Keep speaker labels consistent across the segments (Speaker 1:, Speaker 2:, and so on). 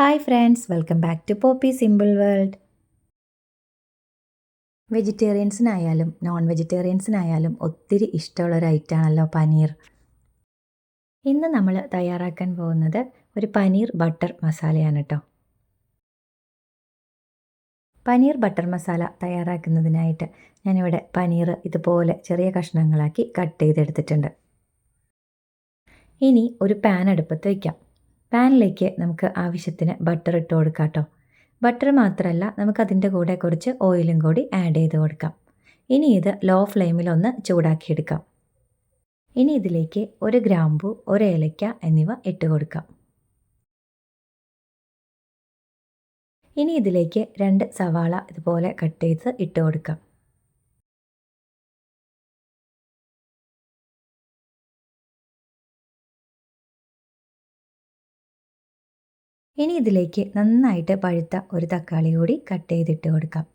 Speaker 1: Hi friends welcome back to Poppy simple world വെജിറ്റേറിയൻസിനായാലും non വെജിറ്റേറിയൻസിനായാലും ഒത്തിരി ഇഷ്ടമുള്ള ഒരു ഐറ്റമാണല്ലോ പനീർ. ഇന്ന് നമ്മൾ തയ്യാറാക്കാൻ പോകുന്നത് ഒരു പനീർ ബട്ടർ മസാലയാണ് കേട്ടോ പനീർ ബട്ടർ മസാല തയ്യാറാക്കുന്നതിനായിട്ട് ഞാനിവിടെ പനീർ ഇതുപോലെ ചെറിയ കഷ്ണങ്ങളാക്കി കട്ട് ചെയ്തെടുത്തിട്ടുണ്ട്. ഇനി ഒരു പാൻ അടുപ്പത്ത് വയ്ക്കാം പാനിലേക്ക് നമുക്ക് ആവശ്യത്തിന് ബട്ടർ ഇട്ട് കൊടുക്കാം കേട്ടോ. ബട്ടർ മാത്രമല്ല നമുക്കതിന്റെ കൂടെ കുറച്ച് ഓയിലും കൂടി ആഡ് ചെയ്ത് കൊടുക്കാം. ഇനി ഇത് ലോ ഫ്ലെയിമിൽ ഫ്ലെയിമിലൊന്ന് ചൂടാക്കിയെടുക്കാം ഇനി ഇതിലേക്ക് ഒരു ഗ്രാമ്പു ഒരു ഏലയ്ക്ക എന്നിവ ഇട്ട് കൊടുക്കാം. ഇനി ഇതിലേക്ക് രണ്ട് സവാള ഇതുപോലെ കട്ട് ചെയ്ത് ഇട്ട് കൊടുക്കാം. ഇനി ഇതിലേക്ക് നന്നായിട്ട് പഴുത്ത ഒരു തക്കാളി കൂടി കട്ട് ചെയ്തിട്ട് കൊടുക്കാം.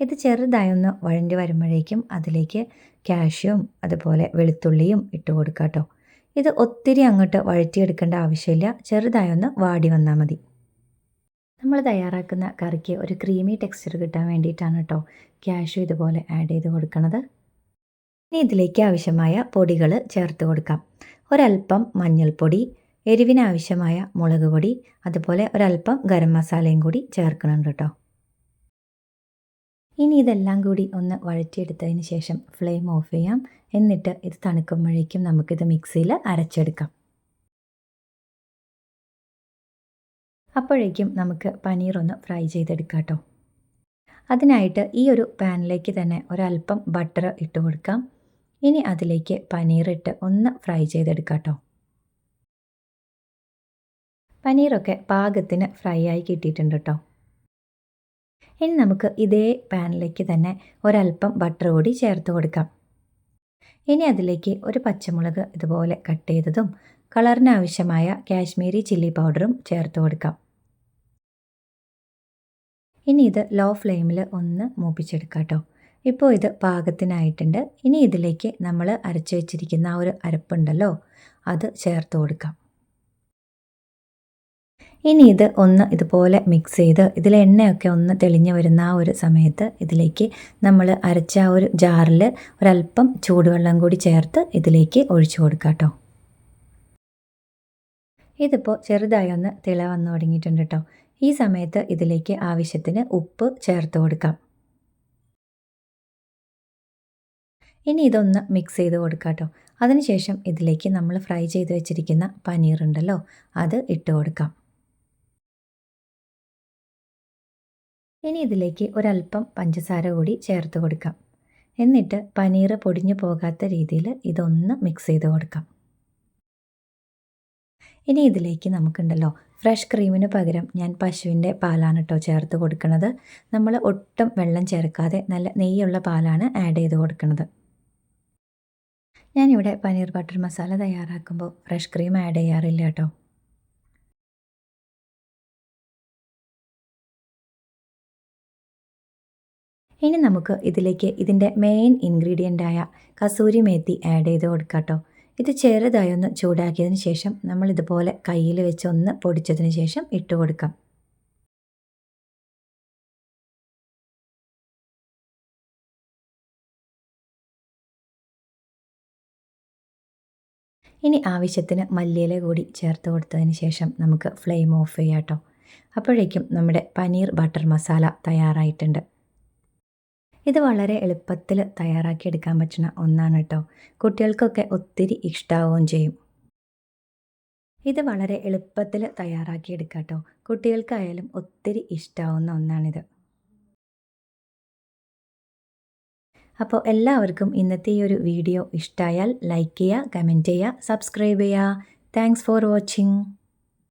Speaker 1: ഇത് ചെറുതായി ഒന്ന് വഴണ്ടി വരുമ്പോഴേക്കും അതിലേക്ക് കാഷ്യും അതുപോലെ വെളുത്തുള്ളിയും ഇട്ട് കൊടുക്കാം കേട്ടോ. ഇത് ഒത്തിരി അങ്ങോട്ട് വഴറ്റിയെടുക്കേണ്ട ആവശ്യമില്ല. ചെറുതായി ഒന്ന് വാടി വന്നാൽ മതി. നമ്മൾ തയ്യാറാക്കുന്ന കറിക്ക് ഒരു ക്രീമി ടെക്സ്ചർ കിട്ടാൻ വേണ്ടിയിട്ടാണ് കേട്ടോ ക്യാഷ്യൂ ഇതുപോലെ ആഡ് ചെയ്ത് കൊടുക്കുന്നത് ഇനി ഇതിലേക്ക് ആവശ്യമായ പൊടികൾ ചേർത്ത് കൊടുക്കാം. ഒരൽപ്പം മഞ്ഞൾപ്പൊടി എരിവിനാവശ്യമായ മുളക് പൊടി അതുപോലെ ഒരല്പം ഗരം മസാലയും കൂടി ചേർക്കുന്നുണ്ട് കേട്ടോ ഇനി ഇതെല്ലാം കൂടി ഒന്ന് വഴറ്റിയെടുത്തതിന് ശേഷം ഫ്ലെയിം ഓഫ് ചെയ്യാം. എന്നിട്ട് ഇത് തണുക്കുമ്പോഴേക്കും നമുക്കിത് മിക്സിയിൽ അരച്ചെടുക്കാം. അപ്പോഴേക്കും നമുക്ക് പനീർ ഒന്ന് ഫ്രൈ ചെയ്തെടുക്കാം കേട്ടോ അതിനായിട്ട് ഈ ഒരു പാനിലേക്ക് തന്നെ ഒരല്പം ബട്ടർ ഇട്ട് കൊടുക്കാം. ഇനി അതിലേക്ക് പനീർ ഇട്ട് ഒന്ന് ഫ്രൈ ചെയ്തെടുക്കാം കേട്ടോ പനീറൊക്കെ പാകത്തിന് ഫ്രൈ ആയി കിട്ടിയിട്ടുണ്ട് കേട്ടോ ഇനി നമുക്ക് ഇതേ പാനിലേക്ക് തന്നെ ഒരല്പം ബട്ടർ കൂടി ചേർത്ത് കൊടുക്കാം. ഇനി അതിലേക്ക് ഒരു പച്ചമുളക് ഇതുപോലെ കട്ട് ചെയ്തതും കളറിന് ആവശ്യമായ കാശ്മീരി ചില്ലി പൗഡറും ചേർത്ത് കൊടുക്കാം. ഇനി ഇത് ലോ ഫ്ലെയിമിൽ ഒന്ന് മൂപ്പിച്ചെടുക്കാം കേട്ടോ ഇപ്പോൾ ഇത് പാകത്തിനായിട്ടുണ്ട്. ഇനി ഇതിലേക്ക് നമ്മൾ അരച്ചു വെച്ചിരിക്കുന്ന ആ ഒരു അരപ്പുണ്ടല്ലോ അത് ചേർത്ത് കൊടുക്കാം. ഇനി ഇത് ഒന്ന് ഇതുപോലെ മിക്സ് ചെയ്ത് ഇതിൽ എണ്ണയൊക്കെ ഒന്ന് തെളിഞ്ഞു വരുന്ന ആ ഒരു സമയത്ത് ഇതിലേക്ക് നമ്മൾ അരച്ച ആ ഒരു ജാറിൽ ഒരല്പം ചൂടുവെള്ളം കൂടി ചേർത്ത് ഇതിലേക്ക് ഒഴിച്ചു കൊടുക്കാം കേട്ടോ. ഇതിപ്പോൾ ചെറുതായി ഒന്ന് തിള വന്നു തുടങ്ങിയിട്ടുണ്ട് കേട്ടോ. ഈ സമയത്ത് ഇതിലേക്ക് ആവശ്യത്തിന് ഉപ്പ് ചേർത്ത് കൊടുക്കാം. ഇനി ഇതൊന്ന് മിക്സ് ചെയ്ത് കൊടുക്കാം കേട്ടോ. അതിനുശേഷം ഇതിലേക്ക് നമ്മൾ ഫ്രൈ ചെയ്ത് വെച്ചിരിക്കുന്ന പനീർ ഉണ്ടല്ലോ അത് ഇട്ട് കൊടുക്കാം. ഇനി ഇതിലേക്ക് ഒരല്പം പഞ്ചസാര കൂടി ചേർത്ത് കൊടുക്കാം. എന്നിട്ട് പനീർ പൊടിഞ്ഞു പോകാത്ത രീതിയിൽ ഇതൊന്ന് മിക്സ് ചെയ്ത് കൊടുക്കാം. ഇനി ഇതിലേക്ക് നമുക്കുണ്ടല്ലോ ഫ്രഷ് ക്രീമിന് പകരം ഞാൻ പശുവിന്റെ പാലാണ് കേട്ടോ ചേർത്ത് കൊടുക്കുന്നത്. നമ്മൾ ഒട്ടും വെള്ളം ചേർക്കാതെ നല്ല നെയ്യുള്ള പാലാണ് ആഡ് ചെയ്ത് കൊടുക്കുന്നത്. ഞാനിവിടെ പനീർ ബട്ടർ മസാല തയ്യാറാക്കുമ്പോൾ ഫ്രഷ് ക്രീം ആഡ് ചെയ്യാറില്ല കേട്ടോ ഇനി നമുക്ക് ഇതിലേക്ക് ഇതിന്റെ മെയിൻ ഇൻഗ്രീഡിയന്റായ കസൂരി മേത്തി ആഡ് ചെയ്ത് കൊടുക്കാം കേട്ടോ ഇത് ചെറുതായി ഒന്ന് ചൂടാക്കിയതിന് ശേഷം നമ്മൾ ഇതുപോലെ കയ്യിൽ വെച്ച് ഒന്ന് പൊടിച്ചതിന് ശേഷം ഇട്ട് കൊടുക്കാം. ഇനി ആവശ്യത്തിന് മല്ലിയില കൂടി ചേർത്ത് കൊടുത്തതിന് ശേഷം നമുക്ക് ഫ്ലെയിം ഓഫ് ചെയ്യാം കേട്ടോ അപ്പോഴേക്കും നമ്മുടെ പനീർ ബട്ടർ മസാല തയ്യാറായിട്ടുണ്ട്. ഇത് വളരെ എളുപ്പത്തിൽ തയ്യാറാക്കിയെടുക്കാൻ പറ്റുന്ന ഒന്നാണ് കേട്ടോ കുട്ടികൾക്കൊക്കെ ഒത്തിരി ഇഷ്ടമാവുകയും ചെയ്യും. ഇത് വളരെ എളുപ്പത്തിൽ തയ്യാറാക്കിയെടുക്കാം കേട്ടോ കുട്ടികൾക്കായാലും ഒത്തിരി ഇഷ്ടാവുന്ന ഒന്നാണിത്. അപ്പോൾ എല്ലാവർക്കും ഇന്നത്തെ ഈ ഒരു വീഡിയോ ഇഷ്ടമായാൽ ലൈക്ക് ചെയ്യുക കമന്റ് ചെയ്യുക സബ്സ്ക്രൈബ് ചെയ്യുക. Thanks for watching.